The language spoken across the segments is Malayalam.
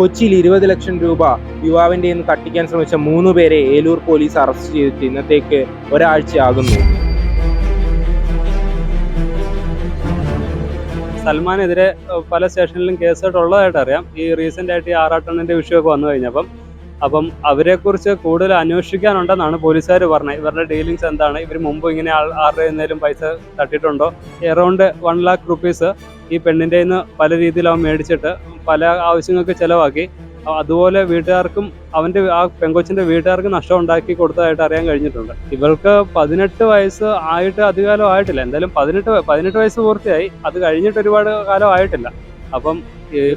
കൊച്ചിയിൽ ഇരുപത് ലക്ഷം രൂപ യുവാവിന്റെ നിന്ന് തട്ടിക്കാൻ ശ്രമിച്ച മൂന്ന് പേരെ ഏലൂർ പോലീസ് അറസ്റ്റ് ചെയ്തിട്ട് ഇന്നത്തേക്ക് ഒരാഴ്ചയാകുന്നു. സൽമാനെതിരെ പല സ്റ്റേഷനിലും കേസായിട്ട് ഉള്ളതായിട്ട് അറിയാം ഈ റീസെന്റ് ആയിട്ട് ഈ ആറാട്ടണ്ണന്റെ വിഷയമൊക്കെ വന്നു കഴിഞ്ഞപ്പം അപ്പം അവരെക്കുറിച്ച് കൂടുതൽ അന്വേഷിക്കാനുണ്ടെന്നാണ് പോലീസുകാർ പറഞ്ഞത്. ഇവരുടെ ഡീലിങ്സ് എന്താണ്? ഇവർ മുമ്പ് ഇങ്ങനെ ആരുടെ എന്തെങ്കിലും പൈസ തട്ടിയിട്ടുണ്ടോ എറൗണ്ട് വൺ ലാക്ക് റുപ്പീസ് ഈ പെണ്ണിന്റെ നിന്ന് പല രീതിയിൽ അവൻ മേടിച്ചിട്ട് പല ആവശ്യങ്ങൾക്ക് ചിലവാക്കി. അതുപോലെ വീട്ടുകാർക്കും അവന്റെ ആ പെങ്കൊച്ചിന്റെ വീട്ടുകാർക്ക് നഷ്ടം ഉണ്ടാക്കി കൊടുത്തതായിട്ട് അറിയാൻ കഴിഞ്ഞിട്ടുണ്ട്. ഇവൾക്ക് പതിനെട്ട് വയസ്സ് ആയിട്ട് അധികാലം ആയിട്ടില്ല. എന്തായാലും പതിനെട്ട് പതിനെട്ട് വയസ്സ് പൂർത്തിയായി. അത് കഴിഞ്ഞിട്ട് ഒരുപാട് കാലം ആയിട്ടില്ല. അപ്പം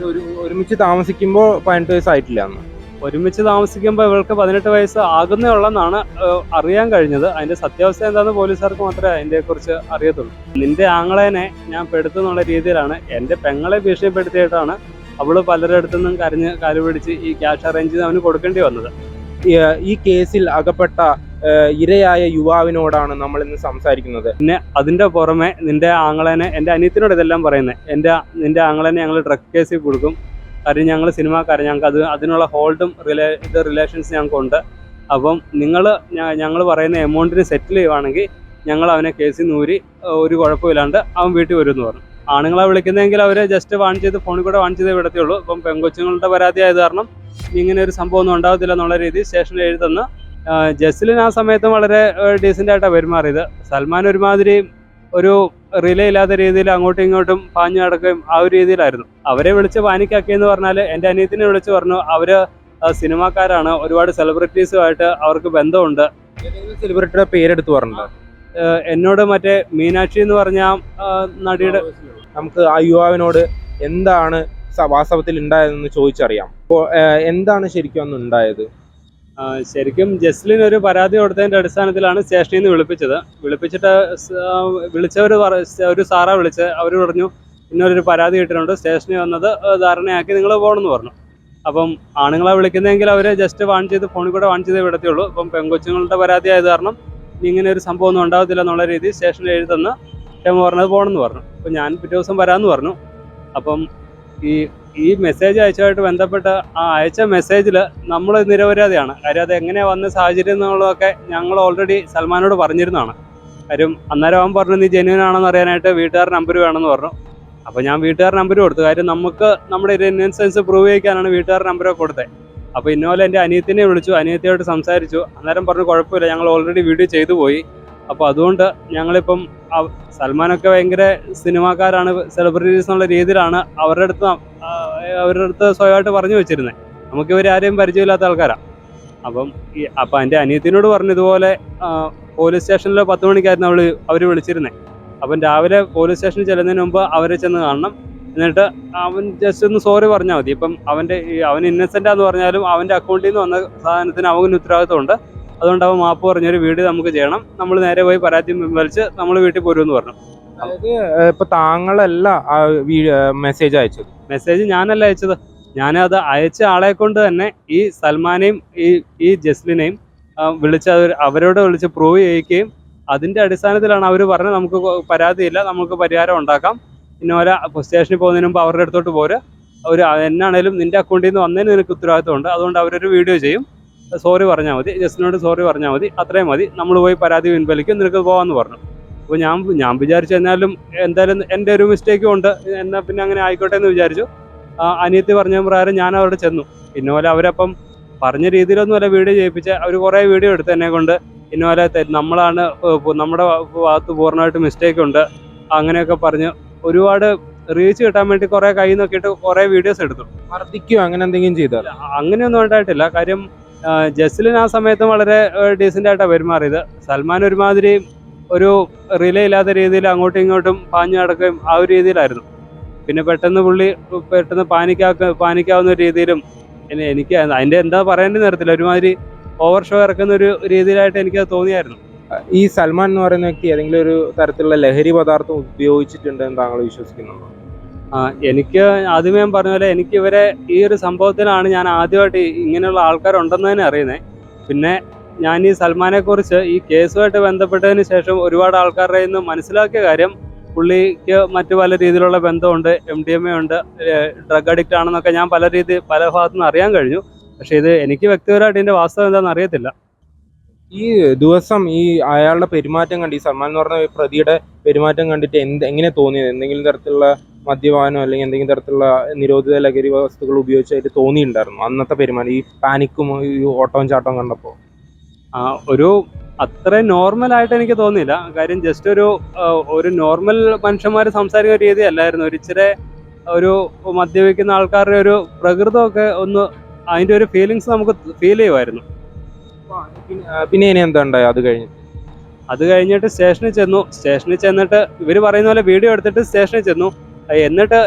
ഒരു ഒരുമിച്ച് താമസിക്കുമ്പോൾ പതിനെട്ട് വയസ്സായിട്ടില്ല അന്ന് ഒരുമിച്ച് താമസിക്കുമ്പോൾ ഇവൾക്ക് പതിനെട്ട് വയസ്സ് ആകുന്നേ ഉള്ളെന്നാണ് ഏഹ്, അറിയാൻ കഴിഞ്ഞത്. അതിന്റെ സത്യാവസ്ഥ എന്താണെന്ന് പോലീസുകാർക്ക് മാത്രമേ അതിന്റെ കുറിച്ച് അറിയത്തുള്ളൂ. നിന്റെ ആങ്ങളേനെ ഞാൻ പെടുത്തുന്നുള്ള രീതിയിലാണ് എന്റെ പെങ്ങളെ ഭീഷണിപ്പെടുത്തിയിട്ടാണ് അവൾ പലരുടെ അടുത്തു നിന്നും കരഞ്ഞ് കാലുപിടിച്ച് ഈ ക്യാഷ് അറേഞ്ച് ചെയ്ത് അവന് കൊടുക്കേണ്ടി വന്നത്. ഈ- ഈ കേസിൽ അകപ്പെട്ട ഇരയായ യുവാവിനോടാണ് നമ്മൾ ഇന്ന് സംസാരിക്കുന്നത്. പിന്നെ അതിന്റെ പുറമെ നിന്റെ ആങ്ങളേനെ എന്റെ അനിയത്തിനോട് ഇതെല്ലാം പറയുന്നത് എന്റെ നിന്റെ ആങ്ങളേനെ ഞങ്ങൾ ഡ്രഗ് കേസിൽ കൊടുക്കും. കാര്യം ഞങ്ങൾ സിനിമാക്കാരൻ ഞങ്ങൾക്ക് അത് അതിനുള്ള ഹോൾഡും റിലേ ഇത് റിലേഷൻസ് ഞങ്ങൾക്കുണ്ട് അപ്പം നിങ്ങൾ ഞങ്ങൾ പറയുന്ന എമൗണ്ടിന് സെറ്റിൽ ചെയ്യുവാണെങ്കിൽ ഞങ്ങൾ അവനെ കേസിൽ നൂരി ഒരു കുഴപ്പമില്ലാണ്ട് അവൻ വീട്ടിൽ വരും എന്ന് പറഞ്ഞു. ആണുങ്ങളെ വിളിക്കുന്നതെങ്കിൽ അവർ ജസ്റ്റ് വാൺ ചെയ്ത് ഫോണിൽ കൂടെ വാൺ ചെയ്ത് വിടത്തുള്ളൂ. ഇപ്പം പെങ്കൊച്ചുങ്ങളുടെ പരാതി ആയത് കാരണം ഇങ്ങനെ ഒരു സംഭവം ഒന്നും ഉണ്ടാകത്തില്ല എന്നുള്ള രീതി സ്റ്റേഷനിൽ എഴുതുന്ന ജസ്ലിൻ ആ സമയത്തും വളരെ ഡീസന്റ് ആയിട്ടാണ് പെരുമാറിയത്. സൽമാൻ ഒരുമാതിരി ഒരു റിലേ ഇല്ലാത്ത രീതിയിൽ അങ്ങോട്ടും ഇങ്ങോട്ടും പാഞ്ഞു നടക്കുകയും ആ ഒരു രീതിയിലായിരുന്നു. അവരെ വിളിച്ച് പാനിക്കാക്കിയെന്ന് പറഞ്ഞാൽ എന്റെ അനിയത്തിനെ വിളിച്ച് പറഞ്ഞു അവർ സിനിമാക്കാരാണ് ഒരുപാട് സെലിബ്രിറ്റീസുമായിട്ട് അവർക്ക് ബന്ധമുണ്ട്. സെലിബ്രിറ്റിയുടെ പേരെടുത്ത് പറഞ്ഞു എന്നോട് മറ്റേ മീനാക്ഷി എന്ന് പറഞ്ഞ നടിയുടെ നമുക്ക് ആ യുവാവിനോട് എന്താണ് വാസ്തവത്തിൽ ഉണ്ടായതെന്ന് ചോദിച്ചറിയാം. അപ്പോൾ എന്താണ് ശരിക്കും അന്ന് ഉണ്ടായത്? ശരിക്കും ജസ്ലിൻ ഒരു പരാതി കൊടുത്തതിന്റെ അടിസ്ഥാനത്തിലാണ് സ്റ്റേഷനിൽ നിന്ന് വിളിപ്പിച്ചത്. വിളിപ്പിച്ചിട്ട് പറ- ഒരു സാറാ വിളിച്ച് അവർ പറഞ്ഞു ഇന്നൊരു പരാതി കിട്ടിയിട്ടുണ്ട്. സ്റ്റേഷനിൽ വന്നത് ധാരണയാക്കി നിങ്ങൾ പോകണമെന്ന് പറഞ്ഞു. അപ്പം ആണുങ്ങളെ വിളിക്കുന്നതെങ്കിൽ അവർ ജസ്റ്റ് വാൺ ചെയ്ത് ഫോണിൽ കൂടെ വാൺ ചെയ്തേ വിടത്തുള്ളൂ. അപ്പം പെൺകൊച്ചുങ്ങളുടെ പരാതി ആയത് കാരണം ഇങ്ങനെ ഒരു സംഭവം ഒന്നും ഉണ്ടാകത്തില്ല എന്നുള്ള രീതിയിൽ സ്റ്റേഷനിൽ എഴുതുന്ന ക്ഷമ പറഞ്ഞത് പോകണമെന്ന് പറഞ്ഞു. അപ്പം ഞാൻ പിറ്റേ ദിവസം വരാമെന്ന് പറഞ്ഞു. അപ്പം ഈ ഈ മെസ്സേജ് അയച്ചതായിട്ട് ബന്ധപ്പെട്ട് ആ അയച്ച മെസ്സേജിൽ നമ്മൾ നിരപരാധിയാണ്. കാര്യം അത് എങ്ങനെയാണ് വന്ന സാഹചര്യം എന്നുള്ളതൊക്കെ ഞങ്ങൾ ഓൾറെഡി സൽമാനോട് പറഞ്ഞിരുന്നതാണ്. കാര്യം അന്നേരം അവൻ പറഞ്ഞു നീ ജെന്യൂൻ ആണെന്ന് അറിയാനായിട്ട് വീട്ടുകാർ നമ്പർ വേണമെന്ന് പറഞ്ഞു. അപ്പോൾ ഞാൻ വീട്ടുകാർ നമ്പർ കൊടുത്തു. കാര്യം നമുക്ക് നമ്മുടെ ഇന്നസെൻസ് പ്രൂവ് ചെയ്യിക്കാനാണ് വീട്ടുകാർ നമ്പറൊക്കെ കൊടുത്തത്. അപ്പോൾ ഇന്നോലെ എന്റെ അനിയത്തിനെ വിളിച്ചു. അനിയത്തിയോട് സംസാരിച്ചു. അന്നേരം പറഞ്ഞു കുഴപ്പമില്ല ഞങ്ങൾ ഓൾറെഡി വീഡിയോ ചെയ്തു പോയി. അപ്പോൾ അതുകൊണ്ട് ഞങ്ങളിപ്പം സൽമാനൊക്കെ ഭയങ്കര സിനിമാക്കാരാണ് സെലിബ്രിറ്റീസ് എന്നുള്ള രീതിയിലാണ് അവരുടെ അടുത്ത് അവരുടെ അടുത്ത് സ്വയമായിട്ട് പറഞ്ഞു വെച്ചിരുന്നത് നമുക്ക് ഇവർ ആരെയും പരിചയമില്ലാത്ത ആൾക്കാരാണ് അപ്പം ഈ അപ്പം എന്റെ അനിയത്തിനോട് പറഞ്ഞു ഇതുപോലെ പോലീസ് സ്റ്റേഷനിൽ പത്ത് മണിക്കായിരുന്നു അവൾ അവർ വിളിച്ചിരുന്നത് അപ്പം രാവിലെ പോലീസ് സ്റ്റേഷനിൽ ചെല്ലുന്നതിന് മുമ്പ് അവരെ ചെന്ന് കാണണം. എന്നിട്ട് അവൻ ജസ്റ്റ് ഒന്ന് സോറി പറഞ്ഞാൽ മതി. ഇപ്പം അവന്റെ അവൻ ഇന്നസെന്റാന്ന് പറഞ്ഞാലും അവന്റെ അക്കൗണ്ടിൽ നിന്ന് വന്ന സാധനത്തിന് അവന് ഉത്തരവാദിത്വമുണ്ട്. അതുകൊണ്ട് അവൻ മാപ്പ് പറഞ്ഞൊരു വീട് നമുക്ക് ചെയ്യണം. നമ്മൾ നേരെ പോയി പരാതി വലിച്ച് നമ്മൾ വീട്ടിൽ പോരുമെന്ന് പറഞ്ഞു. അതായത് ഇപ്പൊ താങ്കളല്ല മെസ്സേജ് അയച്ചത്. മെസ്സേജ് ഞാനല്ല അയച്ചത്? ഞാനത് അയച്ച ആളെ കൊണ്ട് തന്നെ ഈ സൽമാനെയും ഈ ഈ ജസ്ലിനെയും വിളിച്ച് അവരോട് വിളിച്ച് പ്രൂവ് ചെയ്യിക്കുകയും അതിന്റെ അടിസ്ഥാനത്തിലാണ് അവർ പറഞ്ഞത് നമുക്ക് പരാതിയില്ല നമുക്ക് പരിഹാരം ഉണ്ടാക്കാം. പിന്നെ ഓരോ സ്റ്റേഷനിൽ പോകുന്നതിന് മുമ്പ് അവരുടെ അടുത്തോട്ട് പോര്. അവർ എന്നാണേലും നിന്റെ അക്കൗണ്ടിൽ നിന്ന് വന്നതിന് നിനക്ക് ഉത്തരവാദിത്തമുണ്ട് അതുകൊണ്ട് അവരൊരു വീഡിയോ ചെയ്യും. സോറി പറഞ്ഞാൽ മതി. ജസ്റ്റിനോട് സോറി പറഞ്ഞാൽ മതി. അത്രയും മതി. നമ്മൾ പോയി പരാതി പിൻവലിക്കും. നിനക്ക് പോകാമെന്ന് പറഞ്ഞു. അപ്പോൾ ഞാൻ ഞാൻ വിചാരിച്ചു എന്നാലും എന്തായാലും എന്റെ ഒരു മിസ്റ്റേക്കും ഉണ്ട്. എന്നാൽ പിന്നെ അങ്ങനെ ആയിക്കോട്ടെ എന്ന് വിചാരിച്ചു. അനിയത്തി പറഞ്ഞ പ്രകാരം ഞാൻ അവിടെ ചെന്നു. ഇന്നോലെ അവരപ്പം പറഞ്ഞ രീതിയിലൊന്നും അല്ല വീഡിയോ ചെയ്യിപ്പിച്ച. അവർ കുറേ വീഡിയോ എടുത്ത് എന്നെ കൊണ്ട്. ഇന്നോലെ നമ്മളാണ് നമ്മുടെ ഭാഗത്ത് പൂർണമായിട്ട് മിസ്റ്റേക്ക് ഉണ്ട്. അങ്ങനെയൊക്കെ പറഞ്ഞ് ഒരുപാട് റീച്ച് കിട്ടാൻ വേണ്ടി കുറേ കൈ നോക്കിയിട്ട് കുറേ വീഡിയോസ് എടുത്തു. മർദ്ദിക്കുകയോ അങ്ങനെ എന്തെങ്കിലും ചെയ്തോ? അങ്ങനെയൊന്നും ഉണ്ടായിട്ടില്ല. കാര്യം ജസ്ലിൻ ആ സമയത്തും വളരെ ഡീസന്റ് ആയിട്ടാണ് പെരുമാറിയത്. സൽമാൻ ഒരുമാതിരി ഒരു റിലേ ഇല്ലാത്ത രീതിയിൽ അങ്ങോട്ടും ഇങ്ങോട്ടും പാഞ്ഞു നടക്കുകയും ആ ഒരു രീതിയിലായിരുന്നു. പിന്നെ പെട്ടെന്ന് പുള്ളി പെട്ടെന്ന് പാനിക്കാക്ക പാനിക്കാവുന്ന രീതിയിലും പിന്നെ എനിക്ക് അതിന്റെ എന്താ പറയേണ്ടത് നേരത്തില്ല ഒരുമാതിരി ഓവർ ഷോ ഇറക്കുന്ന ഒരു രീതിയിലായിട്ട് എനിക്ക് തോന്നിയായിരുന്നു. ഈ സൽമാൻ എന്ന് പറയുന്ന വ്യക്തി ഏതെങ്കിലും ഒരു തരത്തിലുള്ള ലഹരി പദാർത്ഥം ഉപയോഗിച്ചിട്ടുണ്ടെന്ന് താങ്കൾ വിശ്വസിക്കുന്നുണ്ടോ? ആ, എനിക്ക് ആദ്യമേ ഞാൻ പറഞ്ഞ പോലെ എനിക്ക് ഇവരെ ഈ ഒരു സംഭവത്തിലാണ് ഞാൻ ആദ്യമായിട്ട് ഇങ്ങനെയുള്ള ആൾക്കാരുണ്ടെന്ന് തന്നെ അറിയുന്നത് പിന്നെ ഞാൻ ഈ സൽമാനെ കുറിച്ച് ഈ കേസുമായിട്ട് ബന്ധപ്പെട്ടതിന് ശേഷം ഒരുപാട് ആൾക്കാരുടെ നിന്ന് മനസ്സിലാക്കിയ കാര്യം പുള്ളിക്ക് മറ്റു പല രീതിയിലുള്ള ബന്ധമുണ്ട് എം ഡി എം എ ഉണ്ട് ഡ്രഗ് അഡിക്റ്റ് ആണെന്നൊക്കെ ഞാൻ പല രീതി പല ഭാഗത്തു നിന്ന് അറിയാൻ കഴിഞ്ഞു. പക്ഷെ ഇത് എനിക്ക് വ്യക്തിപരമായിട്ട് ഇതിന്റെ വാസ്തവം എന്താണെന്ന് അറിയത്തില്ല. ഈ ദിവസം ഈ അയാളുടെ പെരുമാറ്റം കണ്ട് ഈ സൽമാൻ എന്ന് പറഞ്ഞ പ്രതിയുടെ പെരുമാറ്റം കണ്ടിട്ട് എന്ത് എങ്ങനെ തോന്നിയത് എന്തെങ്കിലും തരത്തിലുള്ള മദ്യപാനോ അല്ലെങ്കിൽ എന്തെങ്കിലും തരത്തിലുള്ള നിരോധിത ലഹരി വസ്തുക്കൾ ഉപയോഗിച്ചായിട്ട് തോന്നിയിട്ടുണ്ടായിരുന്നു അന്നത്തെ പെരുമാറ്റം? ഈ പാനിക്കും ഈ ഓട്ടവും ചാട്ടവും കണ്ടപ്പോൾ. ഒരു അത്ര നോർമൽ ആയിട്ട് എനിക്ക് തോന്നിയില്ല. കാര്യം ജസ്റ്റ് ഒരു ഒരു നോർമൽ മനുഷ്യന്മാർ സംസാരിക്കുന്ന രീതി അല്ലായിരുന്നു. ഒരു ഇച്ചിരി ഒരു മദ്യപിക്കുന്ന ആൾക്കാരുടെ ഒരു പ്രകൃതമൊക്കെ ഒന്ന് അതിന്റെ ഒരു ഫീലിങ്സ് നമുക്ക് ഫീൽ ചെയ്യുമായിരുന്നു. പിന്നെ ഇനി എന്താ ഉണ്ടായി? അത് കഴിഞ്ഞ്. അത് കഴിഞ്ഞിട്ട് സ്റ്റേഷനിൽ ചെന്നു. സ്റ്റേഷനിൽ ചെന്നിട്ട് ഇവർ പറയുന്ന പോലെ വീഡിയോ എടുത്തിട്ട് സ്റ്റേഷനിൽ ചെന്നു. എന്നിട്ട്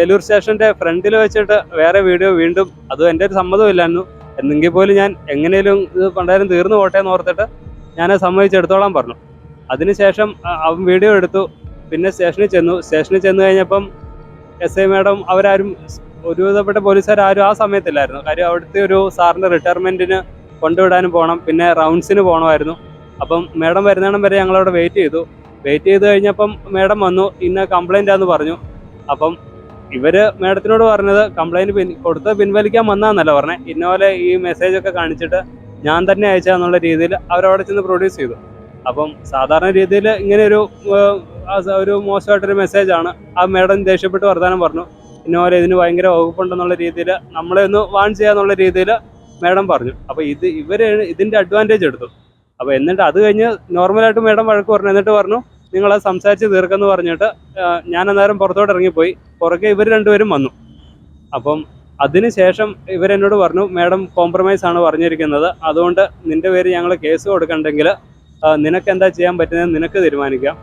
ഏലൂർ സ്റ്റേഷന്റെ ഫ്രണ്ടിൽ വെച്ചിട്ട് വേറെ വീഡിയോ വീണ്ടും അതും എന്റെ ഒരു സമ്മതമില്ലായിരുന്നു എന്നെങ്കിൽ പോലും ഞാൻ എങ്ങനെയും ഇത് പണ്ടായാലും തീർന്നു പോട്ടെ എന്ന് ഓർത്തിട്ട് ഞാൻ സമ്മതിച്ചെടുത്തോളാം പറഞ്ഞു. അതിനുശേഷം അവൻ വീഡിയോ എടുത്തു. പിന്നെ സ്റ്റേഷനിൽ ചെന്നു. സ്റ്റേഷനിൽ ചെന്ന് കഴിഞ്ഞപ്പം എസ് ഐ മാഡം അവരാരും ഒരുവിധപ്പെട്ട പോലീസുകാർ ആരും ആ സമയത്തില്ലായിരുന്നു. കാര്യം അവിടുത്തെ ഒരു സാറിന്റെ റിട്ടയർമെന്റിന് കൊണ്ടുവിടാനും പോകണം. പിന്നെ റൗണ്ട്സിന് പോകണമായിരുന്നു. അപ്പം മാഡം വരുന്നിടം വരെ ഞങ്ങളവിടെ വെയിറ്റ് ചെയ്തു. വെയിറ്റ് ചെയ്ത് കഴിഞ്ഞപ്പം മാഡം വന്നു. ഇന്ന കംപ്ലൈന്റ് ആണെന്ന് പറഞ്ഞു. അപ്പം ഇവർ മേഡത്തിനോട് പറഞ്ഞത് കംപ്ലൈന്റ് പിൻ കൊടുത്ത് പിൻവലിക്കാൻ വന്നാന്നല്ല പറഞ്ഞത് ഇന്നോലെ ഈ മെസ്സേജ് ഒക്കെ കാണിച്ചിട്ട് ഞാൻ തന്നെ അയച്ചാന്നുള്ള രീതിയിൽ അവരവിടെ ചെന്ന് പ്രൊഡ്യൂസ് ചെയ്തു. അപ്പം സാധാരണ രീതിയിൽ ഇങ്ങനെ ഒരു ഒരു മോശമായിട്ടൊരു മെസ്സേജാണ് ആ മേഡം ദേഷ്യപ്പെട്ട് വർത്താനം പറഞ്ഞു. ഇന്നോലെ ഇതിന് ഭയങ്കര വകുപ്പുണ്ടെന്നുള്ള രീതിയിൽ നമ്മളെ ഒന്ന് വാൺ ചെയ്യാന്നുള്ള രീതിയിൽ മേഡം പറഞ്ഞു. അപ്പോൾ ഇത് ഇവർ ഇതിന്റെ അഡ്വാന്റേജ് എടുത്തു. അപ്പോൾ എന്നിട്ട് അത് കഴിഞ്ഞ് നോർമലായിട്ട് മേഡം വഴക്ക് പറഞ്ഞു. എന്നിട്ട് പറഞ്ഞു നിങ്ങളത് സംസാരിച്ച് തീർക്കെന്ന് പറഞ്ഞിട്ട് ഞാൻ അന്നേരം പുറത്തോട്ട് ഇറങ്ങിപ്പോയി. പുറകെ ഇവർ രണ്ടുപേരും വന്നു. അപ്പം അതിനുശേഷം ഇവരെന്നോട് പറഞ്ഞു മാഡം കോംപ്രമൈസ് ആണ് പറഞ്ഞിരിക്കുന്നത്. അതുകൊണ്ട് നിന്റെ പേര് ഞങ്ങൾ കേസ് കൊടുക്കണ്ടെങ്കിൽ നിനക്ക് എന്താ ചെയ്യാൻ പറ്റുന്നത് നിനക്ക് തീരുമാനിക്കാം.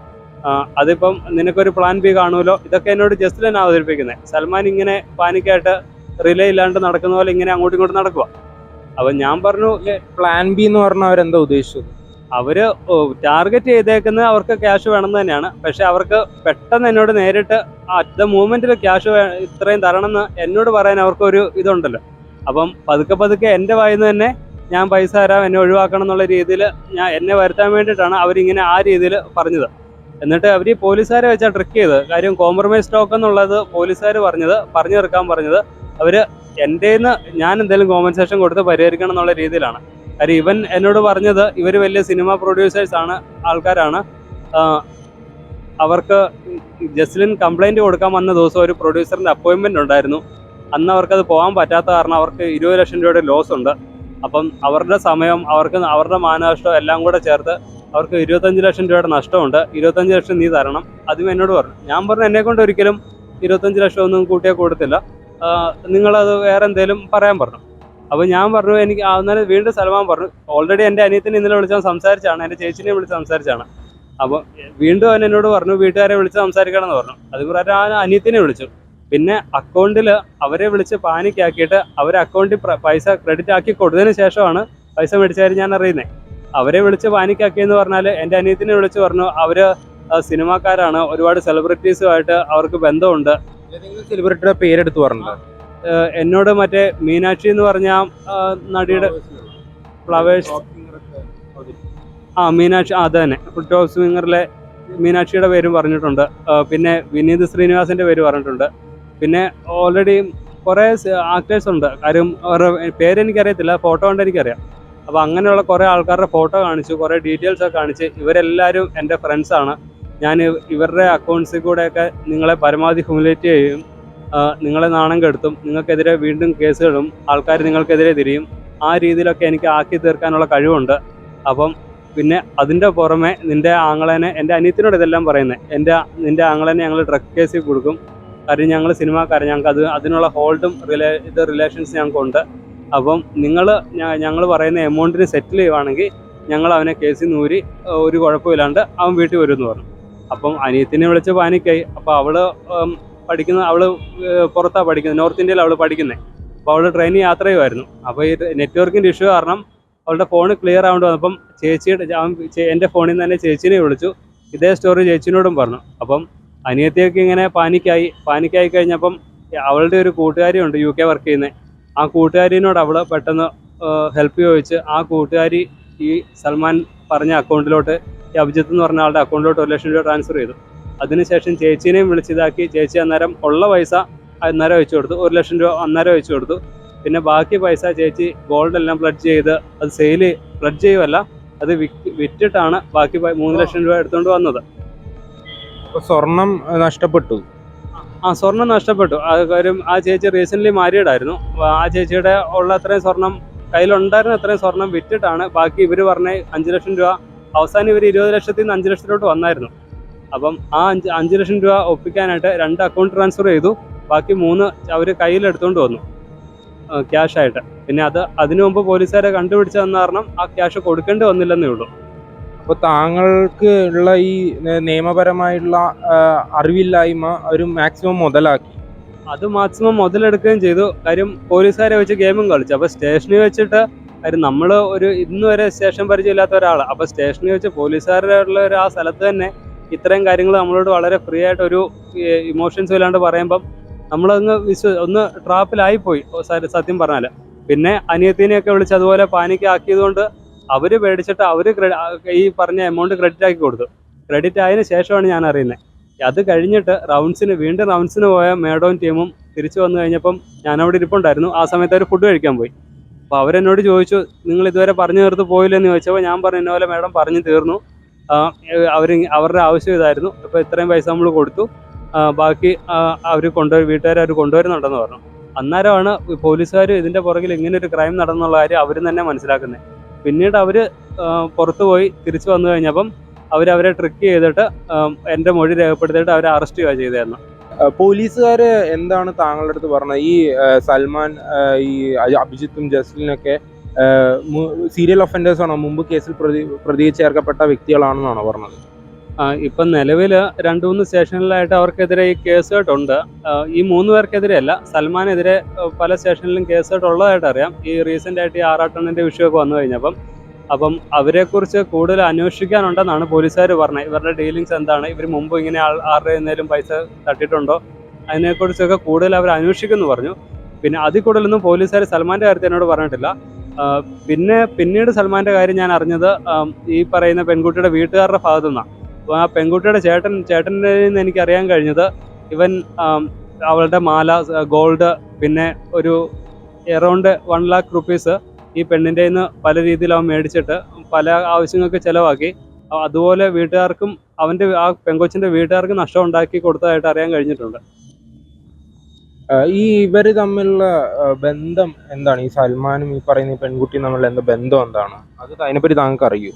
അതിപ്പം നിനക്കൊരു പ്ലാൻ ബി കാണുമല്ലോ. ഇതൊക്കെ എന്നോട് ജസ്റ്റിലാണ് അവതരിപ്പിക്കുന്നത് സൽമാൻ ഇങ്ങനെ പാനിക്കായിട്ട് റിലേ ഇല്ലാണ്ട് നടക്കുന്ന പോലെ ഇങ്ങനെ അങ്ങോട്ടും ഇങ്ങോട്ടും നടക്കുക അപ്പം ഞാൻ പറഞ്ഞു പ്ലാൻ ബി എന്ന് പറഞ്ഞാൽ അവരെന്താ ഉദ്ദേശിച്ചത്? അവർ ടാർഗറ്റ് ചെയ്തേക്കുന്നത് അവർക്ക് ക്യാഷ് വേണം തന്നെയാണ്. പക്ഷെ അവർക്ക് പെട്ടെന്ന് എന്നോട് നേരിട്ട് അറ്റ് ദ മൂമെന്റിൽ ക്യാഷ് ഇത്രയും തരണം എന്ന് എന്നോട് പറയാൻ അവർക്ക് ഒരു ഇതുണ്ടല്ലോ. അപ്പം പതുക്കെ പതുക്കെ എന്റെ വായിന്ന് തന്നെ ഞാൻ പൈസ തരാം എന്നെ ഒഴിവാക്കണം എന്നുള്ള രീതിയിൽ ഞാൻ എന്നെ വരുത്താൻ വേണ്ടിയിട്ടാണ് അവരിങ്ങനെ ആ രീതിയിൽ പറഞ്ഞത്. എന്നിട്ട് അവർ ഈ പോലീസുകാരെ വെച്ചാൽ ട്രിക്ക് ചെയ്ത് കാര്യം കോംപ്രമൈസ് സ്റ്റോക്ക് എന്നുള്ളത് പോലീസുകാർ പറഞ്ഞത് പറഞ്ഞു തീർക്കാൻ പറഞ്ഞത് അവർ എന്റെ നിന്ന് ഞാൻ എന്തെങ്കിലും കോമ്പൻസേഷൻ കൊടുത്ത് പരിഹരിക്കണം എന്നുള്ള രീതിയിലാണ്. കാര്യം ഇവൻ എന്നോട് പറഞ്ഞത് ഇവർ വലിയ സിനിമ പ്രൊഡ്യൂസേഴ്സ് ആണ് ആൾക്കാരാണ്. അവർക്ക് ജസ്ലിൻ കംപ്ലൈന്റ് കൊടുക്കാൻ വന്ന ദിവസം ഒരു പ്രൊഡ്യൂസറിന്റെ അപ്പോയിൻമെന്റ് ഉണ്ടായിരുന്നു. അന്ന് അവർക്കത് പോകാൻ പറ്റാത്ത കാരണം അവർക്ക് ഇരുപത് ലക്ഷം രൂപയുടെ ലോസ് ഉണ്ട്. അപ്പം അവരുടെ സമയം അവർക്ക് അവരുടെ മാനനഷ്ടം എല്ലാം കൂടെ ചേർത്ത് അവർക്ക് ഇരുപത്തഞ്ച് ലക്ഷം രൂപയുടെ നഷ്ടമുണ്ട്. ഇരുപത്തഞ്ച് ലക്ഷം നീ തരണം. അതും എന്നോട് പറഞ്ഞു. ഞാൻ പറഞ്ഞു എന്നെ കൊണ്ട് ഒരിക്കലും ഇരുപത്തഞ്ച് ലക്ഷം ഒന്നും കൂട്ടിയാൽ കൊടുത്തില്ല. നിങ്ങളത് വേറെ എന്തെങ്കിലും പറയാൻ പറഞ്ഞു. അപ്പോൾ ഞാൻ പറഞ്ഞു എനിക്ക് അന്നേരം വീണ്ടും സൽമാൻ പറഞ്ഞു ഓൾറെഡി എന്റെ അനിയത്തിനെ ഇന്നലെ വിളിച്ച് സംസാരിച്ചാണ് എന്റെ ചേച്ചിനെ വിളിച്ച് സംസാരിച്ചാണ്. അപ്പോൾ വീണ്ടും അവൻ എന്നോട് പറഞ്ഞു വീട്ടുകാരെ വിളിച്ച് സംസാരിക്കണം എന്ന് പറഞ്ഞു. അത് പ്രകാരം ആ അനിയത്തിനെ വിളിച്ചു. പിന്നെ അക്കൗണ്ടിൽ അവരെ വിളിച്ച് പാനിക്കാക്കിയിട്ട് അവരെ അക്കൗണ്ടിൽ പൈസ ക്രെഡിറ്റ് ആക്കി കൊടുത്തതിന് ശേഷമാണ് പൈസ മേടിച്ചാൽ ഞാൻ അറിയുന്നത് അവരെ വിളിച്ച് പാനിക്കാക്കിയെന്ന് പറഞ്ഞാൽ എന്റെ അനിയത്തിനെ വിളിച്ച് പറഞ്ഞു അവർ സിനിമാക്കാരാണ് ഒരുപാട് സെലിബ്രിറ്റീസുമായിട്ട് അവർക്ക് ബന്ധമുണ്ട്. സെലിബ്രിറ്റിയുടെ പേരെടുത്ത് പറഞ്ഞിട്ടുണ്ട്? എന്നോട് മറ്റേ മീനാക്ഷി എന്ന് പറഞ്ഞ നടിയുടെ ഫ്ലവേഴ്സ്. ആ മീനാക്ഷി അത് തന്നെ. ഹൗസ് വിങ്ങറിലെ മീനാക്ഷിയുടെ പേരും പറഞ്ഞിട്ടുണ്ട്. പിന്നെ വിനീത് ശ്രീനിവാസിന്റെ പേര് പറഞ്ഞിട്ടുണ്ട്. പിന്നെ ഓൾറെഡി കുറേ ആക്ടേഴ്സ് ഉണ്ട്. കാര്യം അവരുടെ പേരെനിക്കറിയത്തില്ല ഫോട്ടോ കൊണ്ട് എനിക്കറിയാം. അപ്പോൾ അങ്ങനെയുള്ള കുറേ ആൾക്കാരുടെ ഫോട്ടോ കാണിച്ചു കുറേ ഡീറ്റെയിൽസ് ഒക്കെ കാണിച്ച് ഇവരെല്ലാവരും എന്റെ ഫ്രണ്ട്സാണ് ഞാൻ ഇവരുടെ അക്കൗണ്ട്സിൽ കൂടെയൊക്കെ നിങ്ങളെ പരമാവധി ഹ്യൂമിലേറ്റ് ചെയ്യും. നിങ്ങളെ നാണം കെടുത്തും. നിങ്ങൾക്കെതിരെ വീണ്ടും കേസുകളും ആൾക്കാർ നിങ്ങൾക്കെതിരെ തിരിയും. ആ രീതിയിലൊക്കെ എനിക്ക് ആക്കി തീർക്കാനുള്ള കഴിവുണ്ട്. അപ്പം പിന്നെ അതിന്റെ പുറമെ നിന്റെ ആങ്ങളനെ എന്റെ അനിയത്തിനോട് ഇതെല്ലാം പറയുന്നത് എന്റെ നിന്റെ ആങ്ങളനെ ഞങ്ങൾ ഡ്രഗ് കേസിൽ കൊടുക്കും. കാര്യം ഞങ്ങൾ സിനിമാക്കാരൻ ഞങ്ങൾക്ക് അത് അതിനുള്ള ഹോൾഡും റിലേ ഇത് റിലേഷൻസ് ഞങ്ങൾക്കുണ്ട്. അപ്പം നിങ്ങൾ ഞങ്ങൾ പറയുന്ന എമൗണ്ടിന് സെറ്റിൽ ചെയ്യുവാണെങ്കിൽ ഞങ്ങൾ അവനെ കേസിൽ നൂരി ഒരു കുഴപ്പമില്ലാണ്ട് അവൻ വീട്ടിൽ വരുമെന്ന് പറഞ്ഞു. അപ്പം അനിയത്തിനെ വിളിച്ച് പാനിക്കായി അപ്പോൾ അവൾ ഉം, അവൾ അവൾ ഏഹ്, പുറത്താ പഠിക്കുന്നത്. നോർത്ത് ഇന്ത്യയിൽ അവൾ പഠിക്കുന്നത് അപ്പോൾ അവൾ ട്രെയിനിൽ യാത്ര ചെയ്യുമായിരുന്നു അപ്പോൾ ഈ നെറ്റ്വർക്കിന്റെ ഇഷ്യൂ കാരണം അവളുടെ ഫോൺ ക്ലിയർ ആവേണ്ടി വന്നപ്പം ചേച്ചിയുടെ എന്റെ ഫോണിൽ നിന്ന് തന്നെ ചേച്ചിനെ വിളിച്ചു. ഇതേ സ്റ്റോറി ചേച്ചിനോടും പറഞ്ഞു. അപ്പം അനിയത്തിയൊക്കെ ഇങ്ങനെ പാനിക്കായി പാനിക്കായി കഴിഞ്ഞപ്പം അവളുടെ ഒരു കൂട്ടുകാരിയുണ്ട് യു കെ വർക്ക് ചെയ്യുന്നത് ആ കൂട്ടുകാരിനോട് അവൾ പെട്ടെന്ന് ഹെൽപ്പ് ചോദിച്ച് ആ കൂട്ടുകാരി ഈ സൽമാൻ പറഞ്ഞ അക്കൗണ്ടിലോട്ട് ഈ അഭിജിത്ത് എന്ന് പറഞ്ഞ ആളുടെ അക്കൗണ്ടിലോട്ട് ഒരു ലക്ഷം രൂപ ട്രാൻസ്ഫർ ചെയ്തു. അതിനുശേഷം ചേച്ചീനെയും വിളിച്ചിതാക്കി ചേച്ചി അന്നേരം ഉള്ള പൈസ അന്നേരം വെച്ചു കൊടുത്തു. ഒരു ലക്ഷം രൂപ അന്നേരം വെച്ചു കൊടുത്തു. പിന്നെ ബാക്കി പൈസ ചേച്ചി ഗോൾഡ് എല്ലാം പ്ലഡ് ചെയ്ത് അത് സെയിൽ പ്ലഡ് ചെയ്യുമല്ല അത് വിറ്റ് വിറ്റിട്ടാണ് ബാക്കി മൂന്ന് ലക്ഷം രൂപ എടുത്തുകൊണ്ട് വന്നത്. സ്വർണം നഷ്ടപ്പെട്ടു. ആ സ്വർണം നഷ്ടപ്പെട്ടു. ആ കാര്യം ആ ചേച്ചി റീസെന്റ്ലി മാരീഡ് ആയിരുന്നു അപ്പൊ ആ ചേച്ചിയുടെ ഉള്ള അത്രയും സ്വർണം കയ്യിലുണ്ടായിരുന്ന അത്രയും സ്വർണം വിറ്റിട്ടാണ് ബാക്കി ഇവർ പറഞ്ഞ അഞ്ച് ലക്ഷം രൂപ അവസാനം ഇവർ ഇരുപത് ലക്ഷത്തിൽ നിന്ന് അഞ്ച് ലക്ഷത്തിലോട്ട് വന്നായിരുന്നു. അപ്പം ആ അഞ്ച് അഞ്ച് ലക്ഷം രൂപ ഒപ്പിക്കാനായിട്ട് രണ്ട് അക്കൗണ്ട് ട്രാൻസ്ഫർ ചെയ്തു. ബാക്കി മൂന്ന് അവർ കയ്യിലെടുത്തുകൊണ്ട് വന്നു. ക്യാഷ് ആയിട്ട്. പിന്നെ അത് അതിനു മുമ്പ് പോലീസുകാരെ കണ്ടുപിടിച്ചതെന്ന് കാരണം ആ ക്യാഷ് കൊടുക്കേണ്ടി വന്നില്ലെന്നേ ഉള്ളൂ. അപ്പോൾ താങ്കൾക്ക് ഉള്ള ഈ നിയമപരമായിട്ടുള്ള അറിവില്ലായ്മ ഒരു മാക്സിമം മുതലാക്കി. അത് മാക്സിമം മുതലെടുക്കുകയും ചെയ്തു. കാര്യം പോലീസുകാരെ വെച്ച് ഗെയിമും കളിച്ചു. അപ്പോൾ സ്റ്റേഷനിൽ വെച്ചിട്ട് കാര്യം നമ്മൾ ഒരു ഇന്ന് വരെ സ്റ്റേഷൻ പരിചയമില്ലാത്ത ഒരാൾ അപ്പോൾ സ്റ്റേഷനിൽ വെച്ച് പോലീസുകാരുള്ള ഒരു ആ സ്ഥലത്ത് തന്നെ ഇത്രയും കാര്യങ്ങൾ നമ്മളോട് വളരെ ഫ്രീ ആയിട്ട് ഒരു ഇമോഷൻസ് ഇല്ലാണ്ട് പറയുമ്പം നമ്മളൊന്ന് വിശ്വ ഒന്ന് ട്രാപ്പിലായിപ്പോയി പോയി. സത്യം പറഞ്ഞാൽ പിന്നെ അനിയത്തിനെയൊക്കെ വിളിച്ച് അതുപോലെ പാനിക്ക് ആക്കിയതുകൊണ്ട് അവർ പേടിച്ചിട്ട് അവർ ഈ പറഞ്ഞ എമൗണ്ട് ക്രെഡിറ്റ് ആക്കി കൊടുത്തു. ക്രെഡിറ്റ് ആയതിനു ശേഷമാണ് ഞാൻ അറിയുന്നത് അത് കഴിഞ്ഞിട്ട് റൗണ്ട്സിന് വീണ്ടും റൗണ്ട്സിന് പോയ മേഡവും ടീമും തിരിച്ചു വന്നു കഴിഞ്ഞപ്പം ഞാൻ അവിടെ ഇരിപ്പുണ്ടായിരുന്നു. ആ സമയത്ത് അവർ ഫുഡ് കഴിക്കാൻ പോയി. അപ്പോൾ അവരെന്നോട് ചോദിച്ചു നിങ്ങൾ ഇതുവരെ പറഞ്ഞു തീർത്ത് പോയില്ലെന്ന്? ചോദിച്ചപ്പോൾ ഞാൻ പറഞ്ഞു ഇന്നപോലെ മേഡം പറഞ്ഞു തീർന്നു. അവർ അവരുടെ ആവശ്യം ഇതായിരുന്നു. അപ്പോൾ ഇത്രയും പൈസ നമ്മൾ കൊടുത്തു. ബാക്കി അവർ കൊണ്ടുപോയി വീട്ടുകാർ അവർ കൊണ്ടുവരുന്നുണ്ടെന്ന് പറഞ്ഞു. അന്നേരമാണ് പോലീസുകാർ ഇതിന്റെ പുറകിൽ ഇങ്ങനെ ഒരു ക്രൈം നടന്നുള്ള കാര്യം അവർ തന്നെ മനസ്സിലാക്കുന്നത് പിന്നീട് അവർ പുറത്തു പോയി തിരിച്ചു വന്നു കഴിഞ്ഞപ്പം അവർ അവരെ ട്രിക്ക് ചെയ്തിട്ട് എന്റെ മൊഴി രേഖപ്പെടുത്തിയിട്ട് അവരെ അറസ്റ്റ് ചെയ്യുക ചെയ്തായിരുന്നു പോലീസുകാർ എന്താണ് താങ്കളുടെ അടുത്ത് പറഞ്ഞത്? ഈ സൽമാൻ ഈ അഭിജിത്തും ജസ്ലിനൊക്കെ സീരിയൽ ഒഫൻഡേഴ്സാണോ മുമ്പ് കേസിൽ പ്രതി പ്രതി ചേർക്കപ്പെട്ട വ്യക്തികളാണെന്നാണോ പറഞ്ഞത്? ഇപ്പം നിലവിൽ രണ്ട് മൂന്ന് സ്റ്റേഷനിലായിട്ട് അവർക്കെതിരെ ഈ കേസ് കേട്ടുണ്ട് ഈ മൂന്ന് പേർക്കെതിരെ അല്ല സൽമാനെതിരെ പല സ്റ്റേഷനിലും കേസ് കേട്ട് ഉള്ളതായിട്ട് അറിയാം. ഈ റീസെന്റ് ആയിട്ട് ഈ ആറാട്ടണ്ണന്റെ വിഷയമൊക്കെ വന്നു കഴിഞ്ഞപ്പം അപ്പം അവരെക്കുറിച്ച് കൂടുതൽ അന്വേഷിക്കാനുണ്ടെന്നാണ് പോലീസുകാർ പറഞ്ഞത്. ഇവരുടെ ഡീലിങ്സ് എന്താണ്? ഇവർ മുമ്പ് ഇങ്ങനെ ആൾ- ആരുടെ എന്തെങ്കിലും പൈസ തട്ടിയിട്ടുണ്ടോ അതിനെക്കുറിച്ചൊക്കെ കൂടുതൽ അവർ അന്വേഷിക്കുമെന്ന് പറഞ്ഞു. പിന്നെ അതിൽ കൂടുതലൊന്നും പോലീസുകാർ സൽമാന്റെ കാര്യത്തിൽ എന്നോട് പറഞ്ഞിട്ടില്ല. പിന്നെ പിന്നീട് സൽമാന്റെ കാര്യം ഞാൻ അറിഞ്ഞത് ഈ പറയുന്ന പെൺകുട്ടിയുടെ വീട്ടുകാരുടെ ഭാഗത്തു നിന്നാണ്. അപ്പോൾ ആ പെൺകുട്ടിയുടെ ചേട്ടൻ ചേട്ടന്റെ നിന്ന് എനിക്ക് അറിയാൻ കഴിഞ്ഞത് ഇവൻ അവളുടെ മാല ഗോൾഡ് പിന്നെ ഒരു എറൗണ്ട് വൺ ലാക്ക് റുപ്പീസ് ഈ പെണ്ണിന്റെ നിന്ന് പല രീതിയിൽ അവൻ മേടിച്ചിട്ട് പല ആവശ്യങ്ങൾക്ക് ചിലവാക്കി. അതുപോലെ വീട്ടുകാർക്കും അവന്റെ ആ പെങ്കൊച്ചിന്റെ വീട്ടുകാർക്ക് നഷ്ടം ഉണ്ടാക്കി കൊടുത്തതായിട്ട് അറിയാൻ കഴിഞ്ഞിട്ടുണ്ട്. ഈ ഇവർ തമ്മിലുള്ള ബന്ധം എന്താണ്? ഈ സൽമാനും ഈ പറയുന്ന പെൺകുട്ടിയും തമ്മിലുള്ള എന്താ ബന്ധം എന്താണ്? അത് അതിനെപ്പറ്റി താങ്കൾക്ക് അറിയൂ?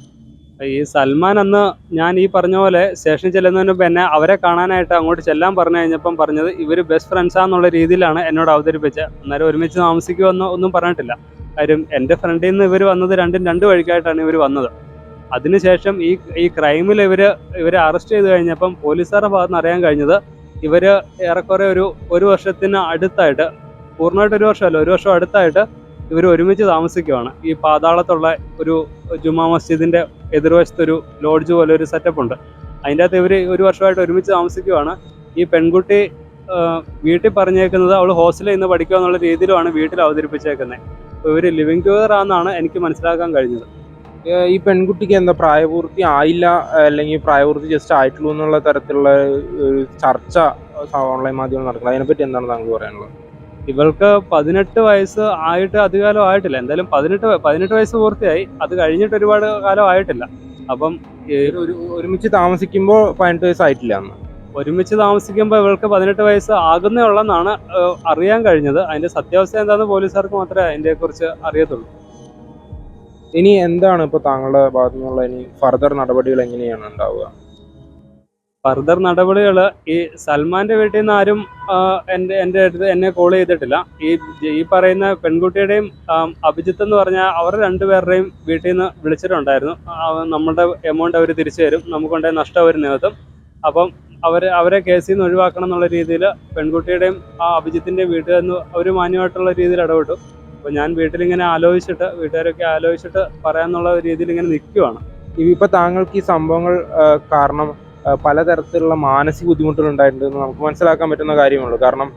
ഈ സൽമാൻ അന്ന് ഞാൻ ഈ പറഞ്ഞ പോലെ സ്റ്റേഷനിൽ ചെല്ലുന്നതിന് മുമ്പ് എന്നെ അവരെ കാണാനായിട്ട് അങ്ങോട്ട് ചെല്ലാൻ പറഞ്ഞു കഴിഞ്ഞപ്പം പറഞ്ഞത് ഇവർ ബെസ്റ്റ് ഫ്രണ്ട്സാന്നുള്ള രീതിയിലാണ് എന്നോട് അവതരിപ്പിച്ചത്. അന്നേരം ഒരുമിച്ച് താമസിക്കുമെന്ന് ഒന്നും പറഞ്ഞിട്ടില്ല. കാര്യം എന്റെ ഫ്രണ്ടിൽ നിന്ന് ഇവർ വന്നത് രണ്ടും രണ്ട് വഴിക്കായിട്ടാണ് ഇവർ വന്നത്. അതിനുശേഷം ഈ ഈ ക്രൈമിൽ ഇവർ ഇവരെ അറസ്റ്റ് ചെയ്ത് കഴിഞ്ഞപ്പം പോലീസുകാരുടെ ഭാഗത്ത് നിന്ന് അറിയാൻ കഴിഞ്ഞത് ഇവർ ഏറെക്കുറെ ഒരു ഒരു വർഷത്തിന് അടുത്തായിട്ട് പൂർണമായിട്ട് ഒരു വർഷമല്ല ഒരു വർഷം അടുത്തായിട്ട് ഇവർ ഒരുമിച്ച് താമസിക്കുവാണ്. ഈ പാതാളത്തുള്ള ഒരു ജുമാ മസ്ജിദിന്റെ എതിർവശത്തൊരു ലോഡ്ജ് പോലെ ഒരു സെറ്റപ്പ് ഉണ്ട് അതിന്റെ അകത്ത് ഇവർ ഒരു വർഷമായിട്ട് ഒരുമിച്ച് താമസിക്കുവാണ്. ഈ പെൺകുട്ടി വീട്ടിൽ പറഞ്ഞേക്കുന്നത് അവൾ ഹോസ്റ്റലിൽ നിന്ന് പഠിക്കുക എന്നുള്ള രീതിയിലുമാണ് വീട്ടിൽ അവതരിപ്പിച്ചേക്കുന്നത്. ഇവർ ലിവിങ് ടുഗദർ ആണെന്നാണ് എനിക്ക് മനസ്സിലാക്കാൻ കഴിഞ്ഞത്. ഈ പെൺകുട്ടിക്ക് എന്താ പ്രായപൂർത്തി ആയില്ല അല്ലെങ്കിൽ പ്രായപൂർത്തി ജസ്റ്റ് ആയിട്ടുള്ളൂ എന്നുള്ള തരത്തിലുള്ള ഒരു ചർച്ച ഓൺലൈൻ മാധ്യമം നടക്കുന്നത്. അതിനെപ്പറ്റി എന്താണ് താങ്കൾ പറയാനുള്ളത്? ഇവൾക്ക് പതിനെട്ട് വയസ്സ് ആയിട്ട് അധികാലം ആയിട്ടില്ല. എന്തായാലും പതിനെട്ട് പതിനെട്ട് വയസ്സ് പൂർത്തിയായി. അത് കഴിഞ്ഞിട്ട് ഒരുപാട് കാലം ആയിട്ടില്ല. അപ്പം ഒരു- ഒരു ഒരുമിച്ച് താമസിക്കുമ്പോൾ പതിനെട്ട് വയസ്സായിട്ടില്ല അന്ന് ഒരുമിച്ച് താമസിക്കുമ്പോൾ ഇവൾക്ക് പതിനെട്ട് വയസ്സ് ആകുന്നേ ഉള്ളെന്നാണ് അറിയാൻ കഴിഞ്ഞത്. അതിന്റെ സത്യാവസ്ഥ എന്താണെന്ന് പോലീസുകാർക്ക് മാത്രമേ അതിനെ കുറിച്ച് അറിയത്തുള്ളൂ. ഇനി എന്താണ് ഇപ്പൊ താങ്കളുടെ ഭാഗത്തു നിന്നുള്ള ഇനി ഫർദർ നടപടികൾ എങ്ങനെയാണ് ഉണ്ടാവുക? ഫർദർ നടപടികൾ ഈ സൽമാന്റെ വീട്ടിൽ നിന്ന് ആരും എന്റെ എന്റെ അടുത്ത് എന്നെ കോൾ ചെയ്തിട്ടില്ല. ഈ ഈ പറയുന്ന പെൺകുട്ടിയുടെയും അഭിജിത്ത് എന്ന് പറഞ്ഞാൽ അവർ രണ്ടുപേരുടെയും വീട്ടിൽ നിന്ന് വിളിച്ചിട്ടുണ്ടായിരുന്നു. നമ്മളുടെ എമൗണ്ട് അവർ തിരിച്ചു തരും. നമുക്കുണ്ടായ നഷ്ടം അവർ നികത്തും. അപ്പം അവർ അവരെ കേസിൽ നിന്ന് ഒഴിവാക്കണം എന്നുള്ള രീതിയിൽ പെൺകുട്ടിയുടെയും ആ അഭിജിത്തിന്റെയും വീട്ടിൽ നിന്ന് അവർ മാന്യമായിട്ടുള്ള രീതിയിൽ ഇടപെട്ടു. അപ്പോൾ ഞാൻ വീട്ടിലിങ്ങനെ ആലോചിച്ചിട്ട് വീട്ടുകാരൊക്കെ ആലോചിച്ചിട്ട് പറയാന്നുള്ള രീതിയിൽ ഇങ്ങനെ നിൽക്കുവാണ് ഇപ്പോൾ താങ്കൾക്ക് ഈ സംഭവങ്ങൾ കാരണം പലതരത്തിലുള്ള മാനസിക ബുദ്ധിമുട്ടുകൾ ഉണ്ടായിട്ടുണ്ടെന്ന് നമുക്ക് മനസ്സിലാക്കാൻ പറ്റുന്ന കാര്യമുള്ളൂ. കാരണം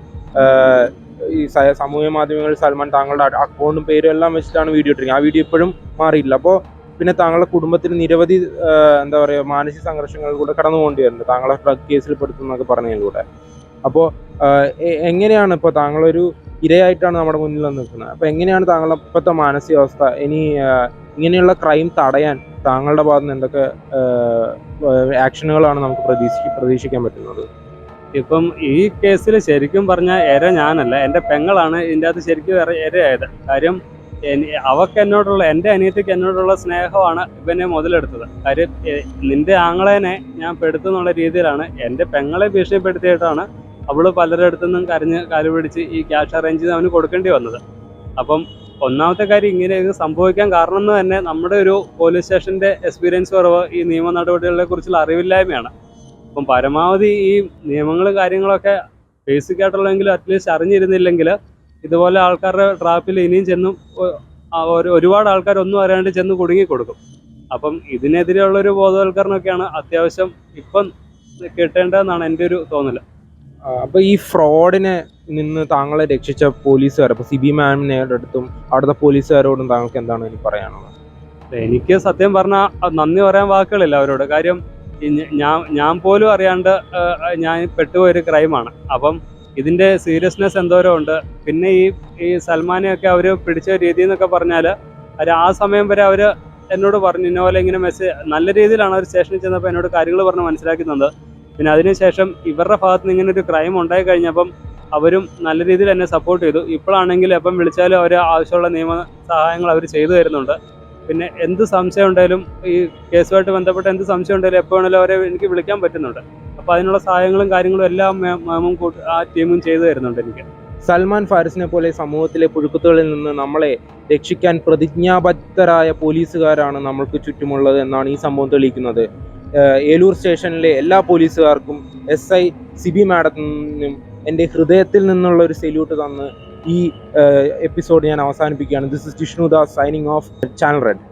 ഈ സമൂഹ സാമൂഹ്യ മാധ്യമങ്ങളിൽ സൽമാൻ താങ്കളുടെ അക്കൗണ്ടും പേരും എല്ലാം വെച്ചിട്ടാണ് വീഡിയോ ഇട്ടിരിക്കുന്നത്. ആ വീഡിയോ ഇപ്പോഴും മാറിയില്ല അപ്പോൾ പിന്നെ താങ്കളുടെ കുടുംബത്തിന് നിരവധി എന്താ പറയുക മാനസിക സംഘർഷങ്ങളിലൂടെ കടന്നു പോകേണ്ടി വരുന്നുണ്ട് താങ്കളെ ഡ്രഗ് കേസിൽ പെടുത്തുന്നൊക്കെ പറഞ്ഞതിലൂടെ. അപ്പോൾ എങ്ങനെയാണ് ഇപ്പോൾ താങ്കളൊരു ഇരയായിട്ടാണ് നമ്മുടെ മുന്നിൽ വന്ന് നിൽക്കുന്നത്. അപ്പോൾ എങ്ങനെയാണ് താങ്കളുടെ ഇപ്പോഴത്തെ മാനസികാവസ്ഥ? ഇനി ഇങ്ങനെയുള്ള ക്രൈം തടയാൻ താങ്കളുടെ ഭാഗത്ത് നിന്ന് എന്തൊക്കെ ആക്ഷനുകളാണ് നമുക്ക് പ്രതീക്ഷി പ്രതീക്ഷിക്കാൻ പറ്റുന്നത്? ഇപ്പം ഈ കേസിൽ ശരിക്കും പറഞ്ഞാൽ ഇര ഞാനല്ല എന്റെ പെങ്ങളാണ് ഇതിന്റെ അകത്ത് ശരിക്കും ഇര ഇരയായത് കാര്യം അവക്ക് എന്നോടുള്ള എന്റെ അനിയത്തിക്ക് എന്നോടുള്ള സ്നേഹമാണ് ഇവനെ മുതലെടുത്തത്. കാര്യം നിന്റെ ആങ്ങളേനെ ഞാൻ പെടുത്തുന്നുള്ള രീതിയിലാണ് എന്റെ പെങ്ങളെ ഭീഷണിപ്പെടുത്തിയിട്ടാണ് അവൾ പലരുടെ അടുത്തുനിന്നും കരഞ്ഞ് കാൽ പിടിച്ച് ഈ ക്യാഷ് അറേഞ്ച് ചെയ്ത് അവന് കൊടുക്കേണ്ടി വന്നത്. അപ്പം ഒന്നാമത്തെ കാര്യം ഇങ്ങനെ ഇത് സംഭവിക്കാൻ കാരണം എന്ന് തന്നെ നമ്മുടെ ഒരു പോലീസ് സ്റ്റേഷന്റെ എക്സ്പീരിയൻസ് കുറവ് ഈ നിയമ നടപടികളെ കുറിച്ചുള്ള അറിവില്ലായ്മയാണ്. അപ്പം പരമാവധി ഈ നിയമങ്ങൾ കാര്യങ്ങളൊക്കെ ബേസിക് ആയിട്ടുള്ളതെങ്കിലും അറ്റ്ലീസ്റ്റ് അറിഞ്ഞിരുന്നില്ലെങ്കിൽ ഇതുപോലെ ആൾക്കാരുടെ ട്രാപ്പിൽ ഇനിയും ചെന്നും ഒരു ഒരുപാട് ആൾക്കാർ ഒന്നും അറിയാണ്ട് ചെന്ന് കുടുങ്ങി കൊടുക്കും. അപ്പം ഇതിനെതിരെയുള്ള ഒരു ബോധവൽക്കരണമൊക്കെയാണ് അത്യാവശ്യം ഇപ്പം കിട്ടേണ്ടതെന്നാണ് എന്റെ ഒരു തോന്നൽ ആ, അപ്പൊ ഈ ഫ്രോഡിനെ നിന്ന് താങ്കളെ രക്ഷിച്ച പോലീസുകാർ അപ്പൊ സിബി മാമിനെ അടുത്തും അവിടുത്തെ പോലീസുകാരോടും താങ്കൾക്ക് എന്താണ് എനിക്ക് പറയാനുള്ളത്? എനിക്ക് സത്യം പറഞ്ഞാൽ നന്ദി പറയാൻ വാക്കുകളില്ല അവരോട്. കാര്യം ഞാൻ ഞാൻ പോലും അറിയാണ്ട് ഞാൻ ഞാൻ പെട്ടുപോയൊരു ക്രൈമാണ്. അപ്പം ഇതിന്റെ സീരിയസ്നെസ് എന്തോരം ഉണ്ട്. പിന്നെ ഈ ഈ സൽമാനെയൊക്കെ അവർ പിടിച്ച രീതി എന്നൊക്കെ പറഞ്ഞാൽ അവർ ആ സമയം വരെ അവർ എന്നോട് പറഞ്ഞു ഇന്നോലെ ഇങ്ങനെ മെസ്സേജ് നല്ല രീതിയിലാണ് അവർ സ്റ്റേഷനിൽ ചെന്നപ്പോൾ എന്നോട് കാര്യങ്ങൾ പറഞ്ഞ് മനസ്സിലാക്കി തന്നത് പിന്നെ അതിനുശേഷം ഇവരുടെ ഭാഗത്ത് നിന്ന് ഇങ്ങനെ ഒരു ക്രൈം ഉണ്ടായി കഴിഞ്ഞപ്പം അവരും നല്ല രീതിയിൽ എന്നെ സപ്പോർട്ട് ചെയ്തു. ഇപ്പോഴാണെങ്കിൽ എപ്പം വിളിച്ചാലും അവർ ആവശ്യമുള്ള നിയമ സഹായങ്ങൾ അവർ ചെയ്തു തരുന്നുണ്ട്. പിന്നെ എന്ത് സംശയം ഉണ്ടെങ്കിലും ഈ കേസുമായിട്ട് ബന്ധപ്പെട്ട എന്ത് സംശയം ഉണ്ടെങ്കിലും എപ്പോൾ വേണമെങ്കിലും അവരെ എനിക്ക് വിളിക്കാൻ പറ്റുന്നുണ്ട്. അപ്പോൾ അതിനുള്ള സഹായങ്ങളും കാര്യങ്ങളും എല്ലാം മാമും ആ ടീമും ചെയ്തു തരുന്നുണ്ട് എനിക്ക്. സൽമാൻ ഫാരിസിനെ പോലെ സമൂഹത്തിലെ പുഴുക്കുത്തുകളിൽ നിന്ന് നമ്മളെ രക്ഷിക്കാൻ പ്രതിജ്ഞാബദ്ധരായ പോലീസുകാരാണ് നമ്മൾക്ക് ചുറ്റുമുള്ളത് എന്നാണ് ഈ സംഭവം തെളിയിക്കുന്നത്. ഏലൂർ സ്റ്റേഷനിലെ എല്ലാ പോലീസുകാർക്കും എസ് ഐ സിബി മാഡത്തിൽ എന്റെ ഹൃദയത്തിൽ നിന്നുള്ള ഒരു സല്യൂട്ട് തന്ന് ഈ എപ്പിസോഡ് ഞാൻ അവസാനിപ്പിക്കുകയാണ്. This is Jishnu Das signing off channel red